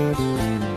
အိ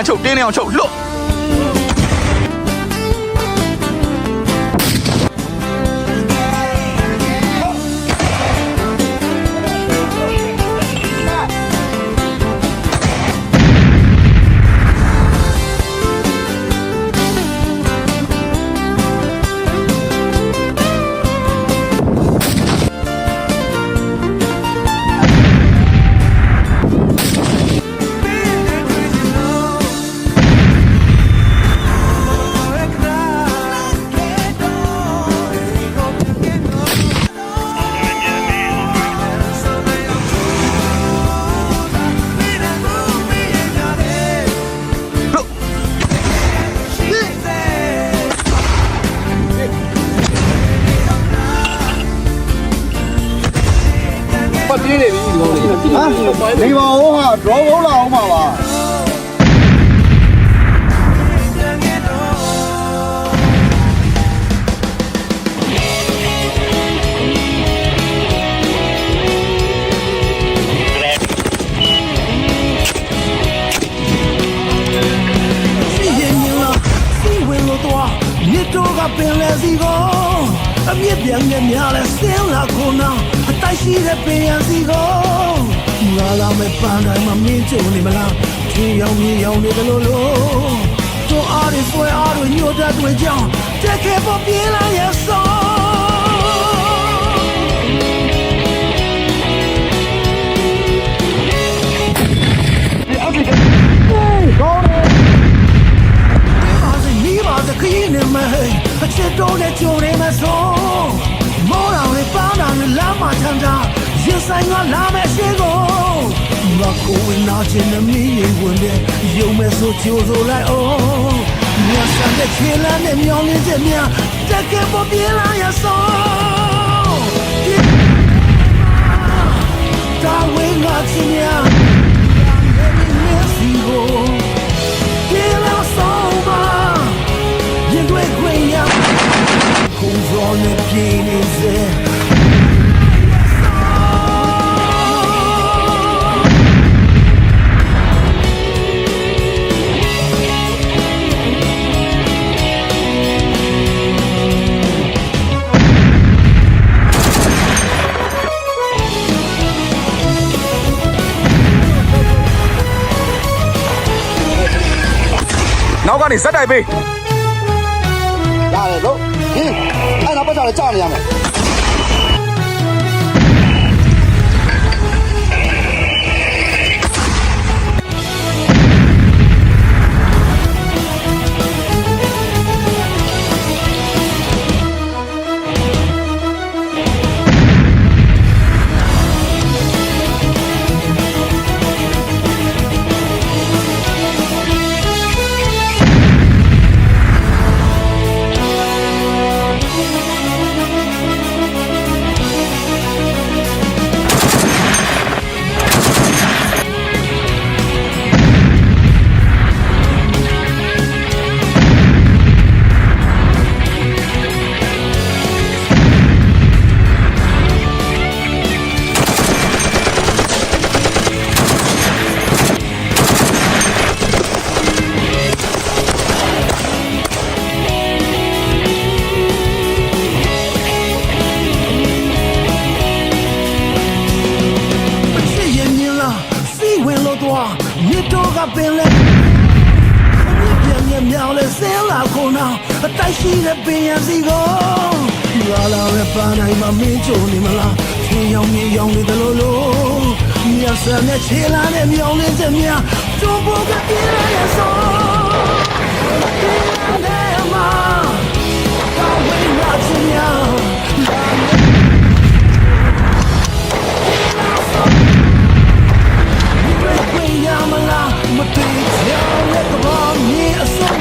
ပြန်ချုပ်တင်းနေအောင်ချုပ်လွတ် နေပါဦးဟာ draw ဘုံလာအောင်ပါပါစီရင်မြင်လာစီဝင်လို့တော့မြစ်တော့ကပင်လဲစီကိုအမြစ်ပြန်မြများလဲဆင်းလာခုနာအတိုက်ရှိတဲ့ပင်ရန်စီကို ငါလာမဲ့ပန်းတိုင်းမှာမင်းကြုံနေမလားထင်းရောင်မြင်ရောင်နေတယ်လို့လို့တို့အားတွေဆွဲအားတွေညှို့တတ်တွေကြောင်းတက်ခဲ့ပေါ်ပြေးလာရဲ့စောပါစေနီးပါစေခရီးနေမယ်အချစ်တော်နဲ့ကြုံနေမယ်ဆိုမောတော်လေးပေါင်းတော်လေးလမ်းမှာထမ်းတာရင်ဆိုင်ကလာမယ်ရှိကို ငါကိုဝင်နာခြင်းနဲ့မီးရင်ဝင်တဲ့ရုံမဲ့ဆိုကြိုးစိုးလိုက်အောင်မြတ်ဆန်တဲ့ခြေလမ်းနဲ့မြောင်းလေးချက်များတက်ကယ်ပေါ်ပြေးလာရဆုံးတာဝေးငါချင်းများမြတ်စီကိုပြေးလာဆုံးပါရင်တွေခွင့်ရခုံစောနဲ့ပြေးနေစေ က်ကနေဇက်တိုက်ပေးရတယ်လို့ဟင်းအဲ့တော့ပတ်ချလည်းကြာနေရမယ် င်းရောင်မြေရောင်နေတယ်လို့လို့မြတ်ဆန်နဲ့ခြေလာနဲ့မြောင်လေးချက်များကျုံဖို့ကပြင်းရရဆိုပြင်းတယ်မှာကောင်းဝင်လာချင်များခွင့်ရမလားမတေးချောင်းနဲ့ကဘာမြင်အစုံ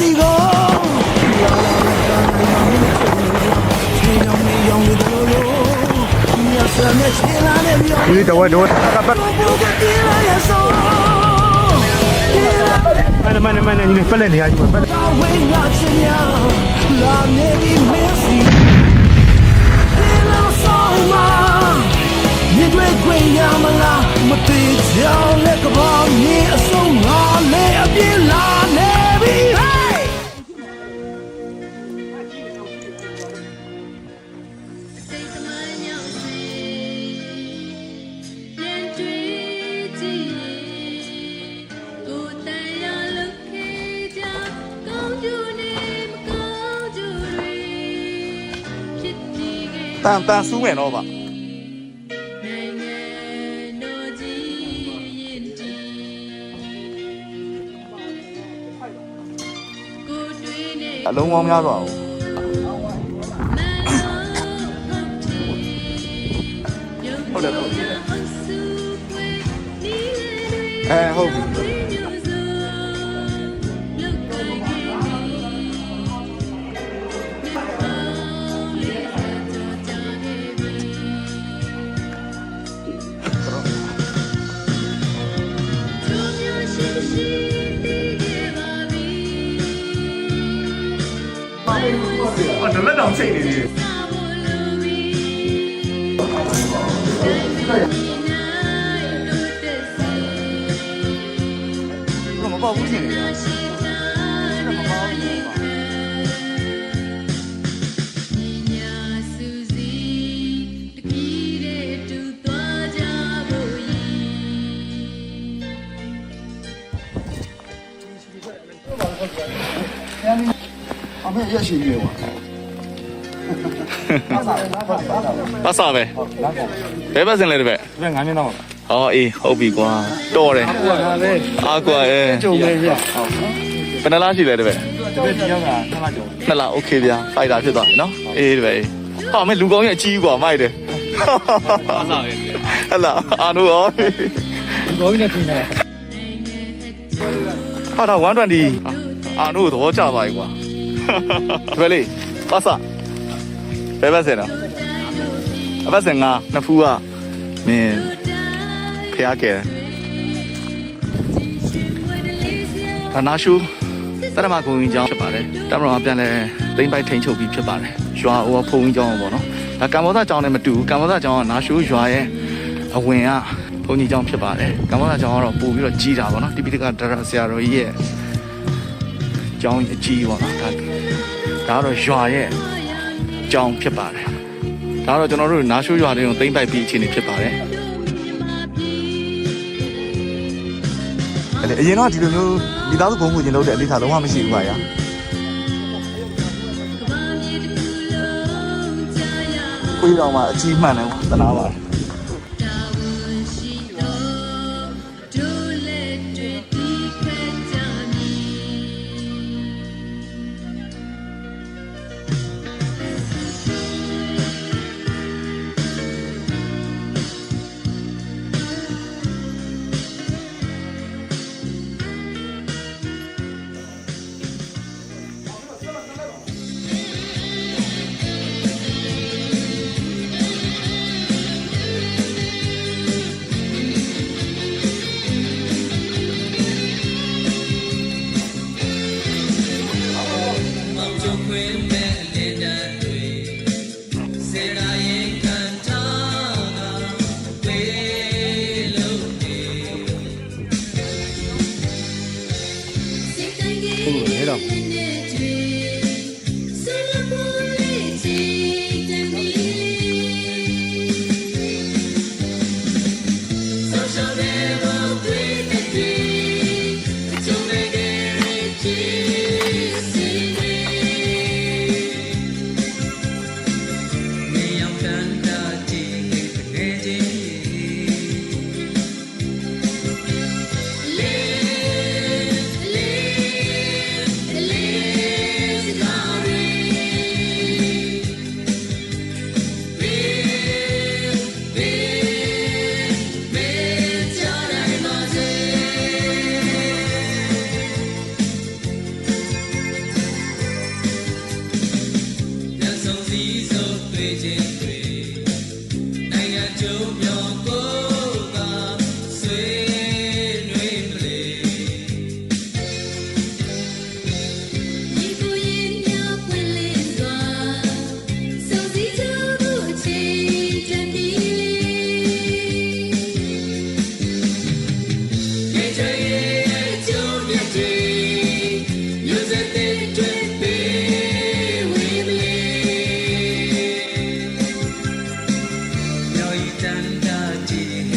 စီကိုချင်းရောင်မြေရောင်နေတယ်လို့မြတ်ဆန်နဲ့ချင်းလာနဲ့မြောင်ဒီတော့တော့ကပတ်ဘုကပြေးလာရဆိုမနမနမနညီပလက်နေရကြီးပလက်တာဝင်းလာချင်ရလာနေပြီမင်းစီဒီလိုဆောင်မမြင်တွေ့ခွင့်ရမလားမတေးချောင်းလက်ကဘာမြင် တန်တန်စူးမယ်တော့ဗျနိုင်ငံတော်ကြီးရင်တည်ကိုယ်တွေ့နေအလုံးပေါင်းများစွာကိုဟုတ်တယ်ဟုတ်တယ်အဲဟုတ်ပြီ Oh, နလက်တောင်ချိန်နေ ပြီမပေါ့ဘူးရှင်နေရ အမေရရှိနေပါ ပတ်စားပဲဘယ်ပတ်စင်လဲတပည့် ဘယ်ငါးနှစ်တော့ ဟောအေးဟုတ်ပြီကွာတော်တယ် ဟိုကလည်း အာကွာအဲ ကြုံနေပြ ဘယ်နှလားရှိလဲတပည့် ဒီဘက်ဒီရောက်ကနှစ်လကျော် နှစ်လားโอเคဗျာဖိုက်တာဖြစ်သွားပြီနော်အေးတပည့်ဟာမဲလူကောင်းရဲ့အကြီးကွာမိုက်တယ် အားစားပဲ ဟလာအာနိုရော ဒီကောင်းနေပြင်နေ ဟာတော့120အာနိုသဘောကျပါ යි ကွာတပည့်လေးပတ်စား ဘယ်ပတ်စင်တော့အပတ်စင်ငါနှစ်ဖူးကမင်းဖျားကဲဒါနာရှူတရမကုံကြီးကျောင်းဖြစ်ပါတယ်တမတော်ကပြန်လဲသိမ့်ပိုက်ထိန်ချုပ်ပြီးဖြစ်ပါတယ်ရွာဟိုဖုံကြီးကျောင်းပေါ့နော်ဒါကမ္ဘောဇကျောင်းနဲ့မတူဘူးကမ္ဘောဇကျောင်းကနာရှူရွာရဲ့အဝင်ကဘုံကြီးကျောင်းဖြစ်ပါတယ်ကမ္ဘောဇကျောင်းကတော့ပို့ပြီးတော့ကြီးတာပေါ့နော်တိပိတကဒရဆရာတော်ကြီးရဲ့ကျောင်းအကြီးပေါ့နော်ဒါဒါကတော့ရွာရဲ့ ကျောင်းဖြစ်ပါတယ်ဒါကတော့ကျွန်တော်တို့နာရှူရွာတွေကိုသိမ့်ပိုက်ပြီးအခြေအနေဖြစ်ပါတယ်အဲ့လေအရင်တော့ဒီလိုမျိုးမိသားစုဘုံမှုကျင်လုပ်တဲ့အနေအထားလုံးဝမရှိဘူးပါဗျာကိုကြီးတော်မှာအကြီးမှန်တယ်ကွာတနာပါတယ် မြော်ဤတန်တာကြည်